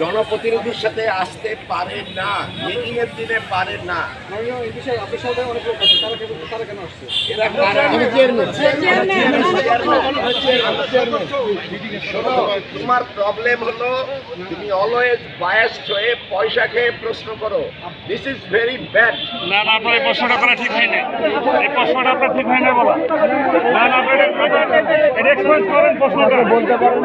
জনপ্রতিনিধির সাথে আসতে পারে না মিটিং এর দিনে পারে না। এরা কারা? শোনো, তোমার প্রবলেম হলো তুমি অলওয়েজ বায়াসড হয়ে পয়সা খেয়ে প্রশ্ন করো। দিস ইজ ভেরি ব্যাড না না আপনার এই প্রশ্নটা করা ঠিক হয়নি। এই প্রশ্নটা আপনার ঠিক হয় না বলা। না না আপনি এটা এক্সপ্রেস করেন প্রশ্নটা। বলতে পারেন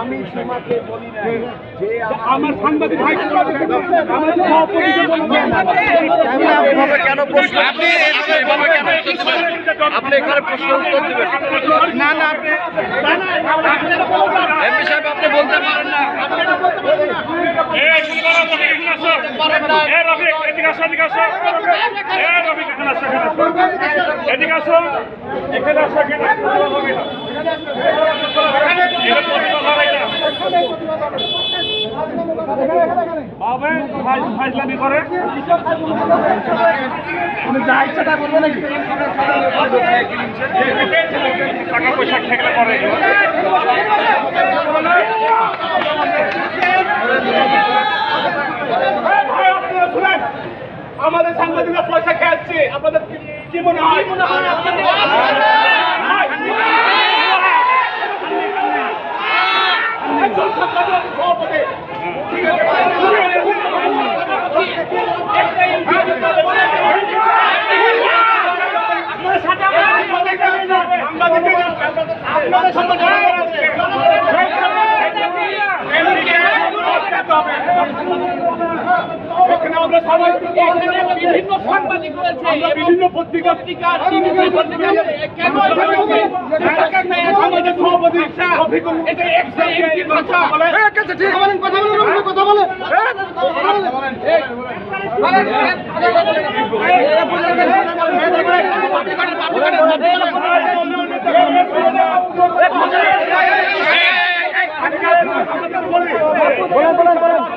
আমি তোমাকে বলি না যে আমার সাংবাদিক ভাই এভাবে কেন প্রশ্ন আপনি এভাবে কেন আপনি এখানে প্রশ্ন উত্তর দিবেন। না না আপনি এমপি সাহেব আপনি বলতে পারেন না। এদিকে আসো এখানে আসো এখানে আমাদের সাংবাদিকরা পয়সা খেয়েছে আপনাদের কি- মনে হয়? একজন সাংবাদিক সভাপতি। ঠিক আছে? আপনাদের সাথে সাংবাদিকরা- আপনাদের এখানে বিভিন্ন সাংবাদিক রয়েছে বিভিন্ন পত্রিকা পত্রিকা কেন আমাদের সভাপতি এটা এক্সট্রা কথা বলে কথা বলে